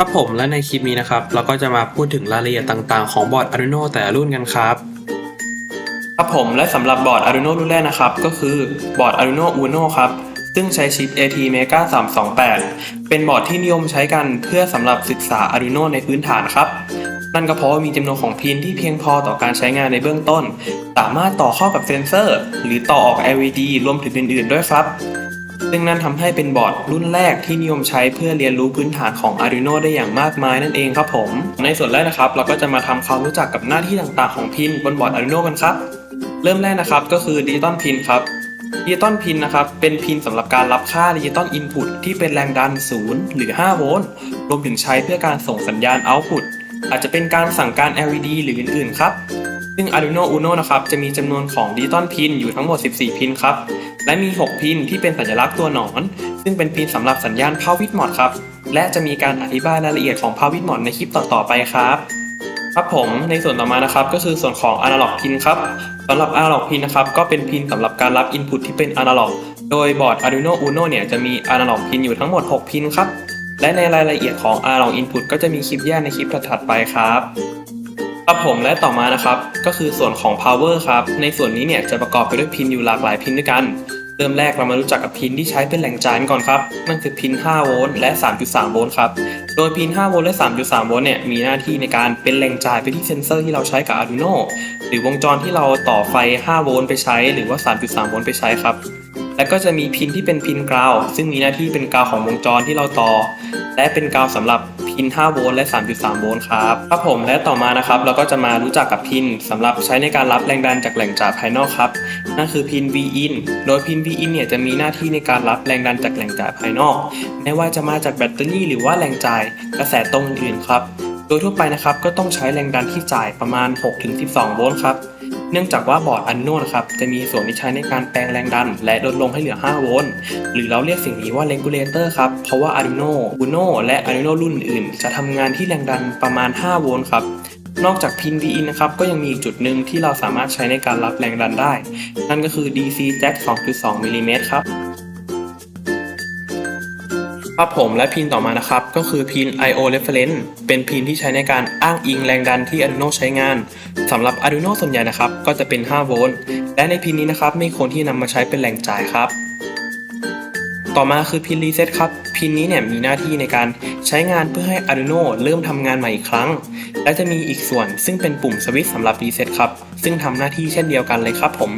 ครับผมและในคลิปนี้นะครับ เราก็จะมาพูดถึงรายละเอียดต่างๆ ของบอร์ด Arduino แต่ละรุ่นกันครับ ครับผมและสำหรับบอร์ด Arduino รุ่นแรกนะครับ ก็คือบอร์ด Arduino Uno ครับซึ่งใช้ชิป AT Mega 328 เป็นบอร์ดที่นิยมใช้กันเพื่อสำหรับศึกษา Arduino ในพื้นฐานครับนั่นก็เพราะว่ามีจำนวนของพินที่เพียงพอต่อการใช้งานในเบื้องต้น สามารถต่อเข้ากับเซนเซอร์ หรือต่อออก LED รวมถึงอื่นๆด้วยครับ ซึ่งนั่นทำให้เป็นบอร์ดรุ่นแรกที่นิยมใช้เพื่อเรียนรู้พื้นฐานของ Arduino ได้อย่างมากมายนั่นเองครับผม ในส่วนแรกนะครับ เราก็จะมาทำความรู้จักกับหน้าที่ต่างๆของพินบนบอร์ด Arduino กันครับ เริ่มแรกนะครับก็คือดิจิตอลพินครับดิจิตอลพินนะครับเป็นพินสำหรับการรับค่าดิจิตอลอินพุตที่เป็นแรงดัน 0 หรือ 5 โวลต์รวมถึงใช้เพื่อการส่งสัญญาณ Output อาจจะเป็นการสั่งการ LED หรืออื่นๆครับ ซึ่ง Arduino Uno นะครับจะมีจำนวนของดิจิตอลพินอยู่ทั้งหมด 14 พินครับ และมี 6 พินที่เป็นสัญลักษณ์ตัวหนอน ซึ่งเป็นพินสำหรับสัญญาณ Power Wit Mod ครับ และจะมีการอธิบายรายละเอียดของ Power Wit Mod ในคลิปต่อๆไปครับครับผมในส่วนต่อมานะครับก็คือส่วนของ Analog Pin ครับสำหรับ Analog Pin นะครับก็เป็นพินสำหรับการรับ Input ที่เป็น Analog โดยบอร์ด Arduino Uno เนี่ยจะมี Analog Pin อยู่ทั้งหมด 6 พินครับและในรายละเอียดของ Analog Input ก็จะมีคลิปแยกในคลิปถัดๆไปครับ ครับผมและต่อมานะครับก็คือส่วนของ power ครับในส่วนนี้เนี่ยจะประกอบไปด้วยพินอยู่หลากหลายพินด้วยกัน เริ่มแรกเรามารู้จักกับพินที่ใช้เป็นแหล่งจ่ายก่อนครับนั่นคือพิน 5 โวลต์และ 3.3 โวลต์ครับโดยพิน 5 โวลต์และ 3.3 โวลต์เนี่ยมีหน้าที่ในการเป็นแหล่งจ่ายไปที่เซนเซอร์ที่เราใช้กับ Arduino หรือวงจรที่เราต่อไฟ 5 โวลต์ไปใช้ หรือว่า 3.3 โวลต์ไปใช้ครับ และก็จะมีพินที่เป็นพินกราวซึ่งมีหน้าที่เป็นกราวของวงจรที่เราต่อ และเป็นกราวสำหรับพิน 5 โวลต์และ 3.3 โวลต์ครับครับผมและต่อมานะครับ เราก็จะมารู้จักกับพินสำหรับใช้ในการรับแรงดันจากแหล่งจ่ายภายนอกครับนั่นคือพิน Vin โดยพิน Vin เนี่ยจะมีหน้าที่ในการรับแรงดันจากแหล่งจ่ายภายนอก ไม่ว่าจะมาจากแบตเตอรี่หรือว่าแหล่งจ่ายกระแสตรงอื่นๆครับ โดยทั่วไปนะครับก็ต้องใช้แรงดันที่จ่ายประมาณ 6-12 โวลต์ครับ เนื่องจากว่าบอร์ดอันโนครับจะมีส่วนที่ใช้ในการแปลงแรงดัน และลดลงให้เหลือ 5 โวลต์ หรือเราเรียกสิ่งนี้ว่า regulator ครับ เพราะว่า Arduino Uno และ Arduino รุ่นอื่น จะทำงานที่แรงดันประมาณ 5 โวลต์ครับนอกจากพิน Vin นะครับก็ยังมีอีกจุดหนึ่งที่เราสามารถใช้ในการรับแรงดันได้ นั่นก็คือ DC Jack 2.2มิลลิเมตรครับ ครับผมและพินต่อมานะครับ ก็คือพิน I/O reference เป็นพินที่ใช้ในการอ้างอิงแรงดันที่ Arduino ใช้งานสำหรับ Arduino ส่วนใหญ่นะครับ ก็จะเป็น 5 โวลต์และในพินนี้นะครับไม่ควรที่นำมาใช้เป็นแหล่งจ่ายครับ ต่อมาคือพิน reset ครับพินนี้เนี่ยมีหน้าที่ในการใช้งานเพื่อให้ Arduino เริ่มทำงานใหม่อีกครั้ง และจะมีอีกส่วนซึ่งเป็นปุ่มสวิตช์สำหรับ reset ครับซึ่งทำหน้าที่เช่นเดียวกันเลยครับผม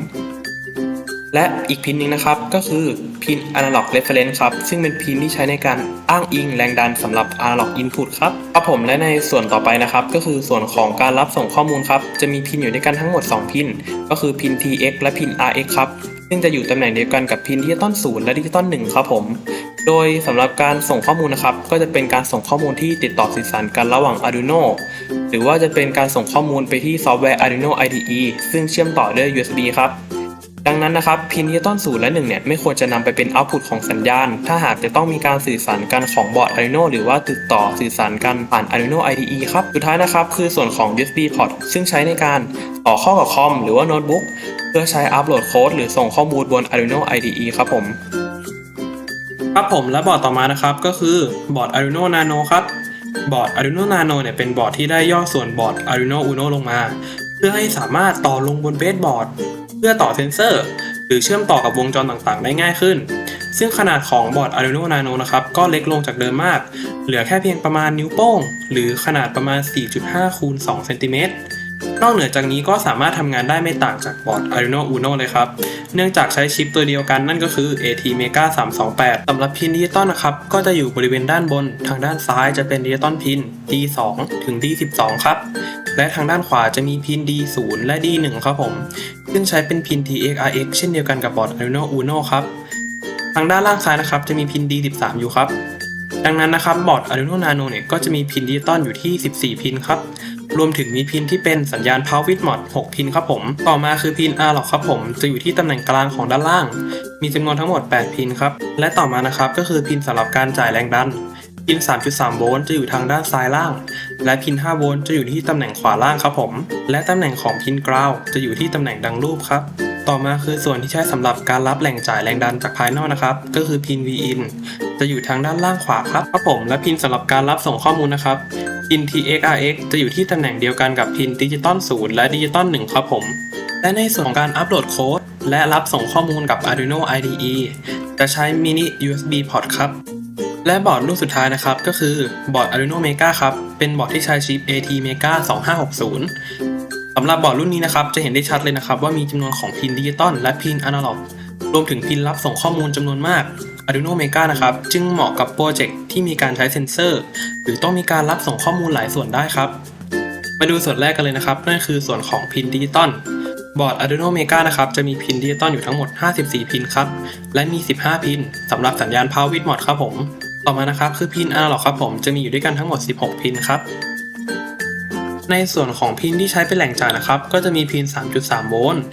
และอีกพินหนึ่งนะครับก็คือพิน Analog Reference ครับ ซึ่งเป็นพินที่ใช้ในการอ้างอิงแรงดันสำหรับ Analog Input ครับครับผมและในส่วนต่อไปนะครับ ก็คือส่วนของการรับส่งข้อมูลครับ จะมีพินอยู่ด้วยกันทั้งหมด 2 พิน ก็คือพิน TX และพิน RX ครับ ซึ่งจะอยู่ตำแหน่งเดียวกันกับพินดิจิตอล0และดิจิตอล1ครับผม โดยสำหรับการส่งข้อมูลนะครับ ก็จะเป็นการส่งข้อมูลที่ติดต่อสื่อสารกันระหว่าง Arduino หรือว่าจะเป็นการส่งข้อมูลไปที่ซอฟต์แวร์ Arduino IDE ซึ่งเชื่อมต่อด้วย USB ครับ ดังนั้นนะครับพินดิจิตอล0และ1เนี่ยไม่ควรจะนำไปเป็นเอาต์พุตของสัญญาณ ถ้าหากจะต้องมีการสื่อสารกันของบอร์ด Arduino หรือว่าติดต่อสื่อสารกันผ่าน Arduino IDE ครับ สุดท้ายนะครับคือส่วนของ USB port ซึ่งใช้ในการต่อเข้ากับคอมหรือว่าโน้ตบุ๊กเพื่อใช้อัปโหลดโค้ดหรือส่งข้อมูลบน Arduino IDE ครับผมครับผมและบอร์ดต่อมานะครับก็คือบอร์ด Arduino Nano ครับบอร์ด Arduino Nano เนี่ยเป็นบอร์ดที่ได้ย่อส่วนบอร์ด Arduino Uno ลงมา เพื่อให้สามารถต่อลงบนเบสบอร์ด เพื่อต่อเซนเซอร์ หรือเชื่อมต่อกับวงจรต่างๆ ได้ง่ายขึ้น ซึ่งขนาดของบอร์ด Arduino Nano นะครับ ก็เล็กลงจากเดิมมาก เหลือแค่เพียงประมาณนิ้วโป้ง หรือขนาดประมาณ 4.5คูณ2เซนติเมตรนอกเหนือจากนี้ก็สามารถทำงานได้ไม่ต่างจากบอร์ด Arduino Uno เลยครับ เนื่องจากใช้ชิปตัวเดียวกันนั่นก็คือ AT Mega 328สำหรับพินดิจิตอลนะครับ ก็จะอยู่บริเวณด้านบน ทางด้านซ้ายจะเป็นดิจิตอลพิน D2 ถึง D12 ครับ และทางด้านขวาจะมีพิน D0 และ D1 ครับผม ซึ่งใช้เป็นพิน TX-RX เช่นเดียวกันกับบอร์ด Arduino Uno ครับ ทางด้านล่างซ้ายนะครับจะมีพิน D13 อยู่ครับ ดังนั้นนะครับบอร์ด Arduino Nano เนี่ยก็จะมีพินดิจิตอลอยู่ที่ 14 พินครับ รวมถึงมีพินที่เป็นสัญญาณ Power with Mod 6 พินครับผม ต่อมาคือพิน Analog ครับผม จะอยู่ที่ตำแหน่งกลางของด้านล่าง มีจำนวนทั้งหมด 8 พินครับ และต่อมานะครับก็คือพินสำหรับการจ่ายแรงดัน พิน 3.3 โวลต์จะอยู่ทางด้านซ้ายล่าง และพิน 5 โวลต์จะอยู่ที่ตำแหน่งขวาล่างครับผม และตำแหน่งของพินกราวจะอยู่ที่ตำแหน่งดังรูปครับ ต่อมาคือส่วนที่ใช้สำหรับการรับแหล่งจ่ายแรงดันจากภายนอกนะครับ ก็คือพิน Vin จะอยู่ทางด้านล่างขวาครับครับผม และพินสำหรับการรับส่งข้อมูลนะครับพิน TXRX จะอยู่ที่ตำแหน่งเดียวกันกับพินดิจิตอล0และดิจิตอล1ครับผม และในส่วนของการอัปโหลดโค้ดและรับส่งข้อมูลกับ Arduino IDE จะใช้ mini USB port ครับ และบอร์ดรุ่นสุดท้ายนะครับ ก็คือบอร์ด Arduino Mega ครับ เป็นบอร์ดที่ใช้ชิป AT Mega 2560สำหรับบอร์ดรุ่นนี้นะครับ จะเห็นได้ชัดเลยนะครับ ว่ามีจำนวนของพินดิจิตอลและพินอนาล็อก รวมถึงพินรับส่งข้อมูลจำนวนมาก Arduino Mega นะครับ จึงเหมาะกับโปรเจกต์ที่มีการใช้เซ็นเซอร์ หรือต้องมีการรับส่งข้อมูลหลายส่วนได้ครับ มาดูส่วนแรกกันเลยนะครับ นั่นคือส่วนของพินดิจิตอลบอร์ด Arduino Mega นะครับ จะมีพินดิจิตอลอยู่ทั้งหมด 54 พินครับ และมี 15 พินสำหรับสัญญาณ Power with Mod ครับผม ต่อมานะครับคือพิน Analog ครับผมจะมีอยู่ด้วยกันทั้งหมด 16 พินครับ ในส่วนของพินที่ใช้เป็นแหล่งจ่ายนะครับ ก็จะมีพิน 3.3 โวลต์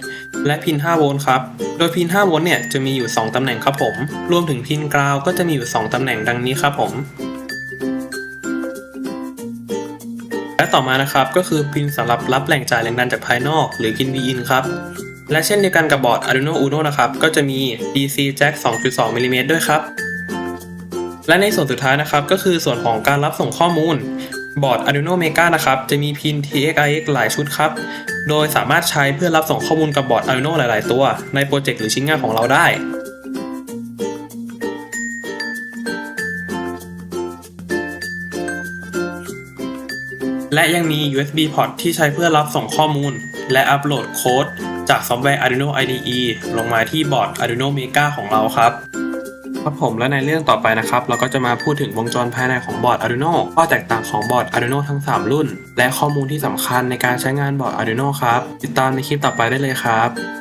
และพิน 5 โวลต์ครับ โดยพิน 5 โวลต์เนี่ยจะมีอยู่ 2 ตำแหน่งครับผม รวมถึงพินกราวก็จะมีอยู่ 2 ตำแหน่งดังนี้ครับผม และต่อมานะครับก็คือพินสำหรับรับแหล่งจ่ายแรงดันจากภายนอก หรือพิน Vin ครับและเช่นเดียวกันกับบอร์ด Arduino Uno นะครับ ก็จะมี DC Jack 2.2มิลลิเมตรด้วยครับ และในส่วนสุดท้ายนะครับก็คือส่วนของการรับส่งข้อมูลบอร์ด Arduino Mega นะครับจะมีพิน TXIX หลายชุดครับ โดยสามารถใช้เพื่อรับส่งข้อมูลกับบอร์ด Arduino หลาย ๆ ตัว ในโปรเจกต์หรือชิ้นงานของเราได้และยังมี USB port ที่ใช้เพื่อรับส่งข้อมูล และอัปโหลดโค้ดจากซอฟต์แวร์ Arduino IDE ลงมาที่บอร์ด Arduino Mega ของเราครับ ครับผมและในเรื่องต่อไปนะครับ เราก็จะมาพูดถึงวงจรภายในของบอร์ด Arduino ข้อแตกต่างของบอร์ด Arduino ทั้ง 3 รุ่น และข้อมูลที่สำคัญในการใช้งานบอร์ด Arduino ครับ ติดตามในคลิปต่อไปได้เลยครับ